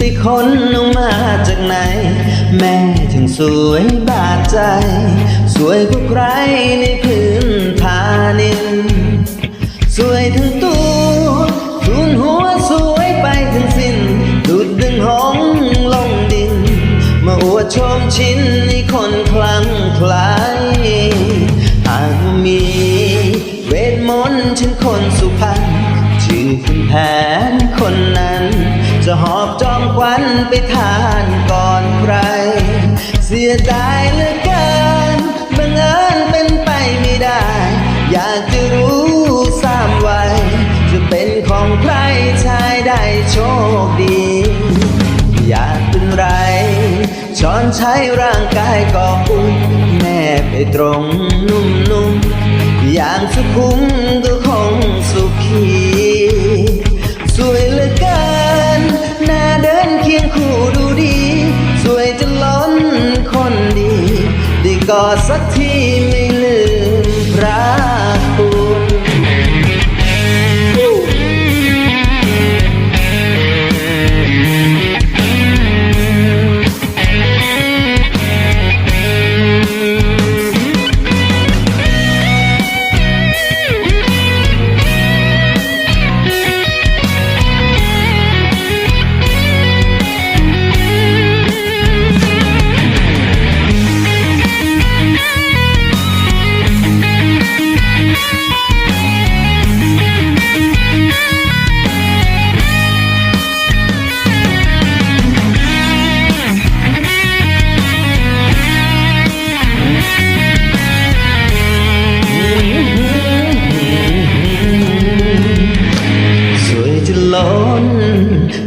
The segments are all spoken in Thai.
สิคนนุมาจากไหน แม่ถึงสวยบาดใจ สวยกว่าใครในพื้นฐานิน สวยทั้งตัวทุนหัวสวยไปทั้งสิ้นดุดดึงหงลงดิน มาอวดชมชิ้นในคนคลั่งคล้หากมีเวทมนต์ฉันคนสุพรรณชื่อคุณแผนคนนั้น จะหอบจอมควันไปทานก่อนใคร เสียดายเหลือเกินบังเอิญเป็นไปไม่ได้ อยากจะรู้สามวัยจะเป็นของใครชายได้โชคดี อยากเป็นไรช้อนใช้ร่างกายก็อุ้มแม่ไปตรงนุ่มๆอย่างสุขุมก็คงสุขี กอดสักทีไม่ลืมพระ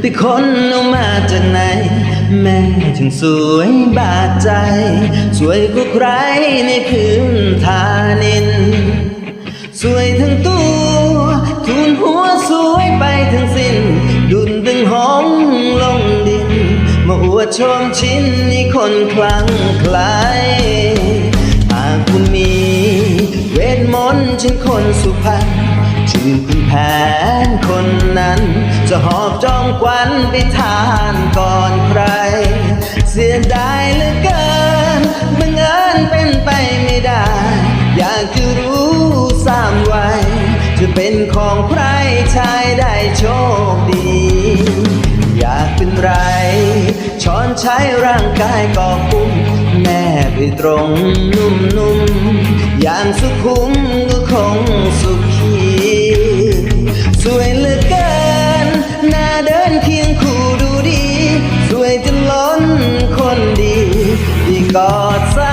ไปคนเอามาจากไหน แม่ถึงสวยบาดใจ สวยกว่าใครในพื้นฐานิน สวยทั้งตัว ทุนหัวสวยไปทั้งสิ้น ดุนดึงห้องลงดิน มาอวดชมชิ้นนี้คนคลั่งไคล้ายหากคุณมี เวทมนต์ฉันคนสุพรรณ ชื่อคุณแผนคนนั้น จะหอบจองควันไปทานก่อนใคร เสียดายเหลือเกินบังเอิญเป็นไปไม่ได้ อยากจะรู้สามวัยจะเป็นของใครชายได้โชคดี อยากเป็นไร ช้อนใช้ร่างกายก็คุ้มแม่ไปตรงนุ่มๆอย่างสุขุมก็คง นล้นคนดีที่กอดสักที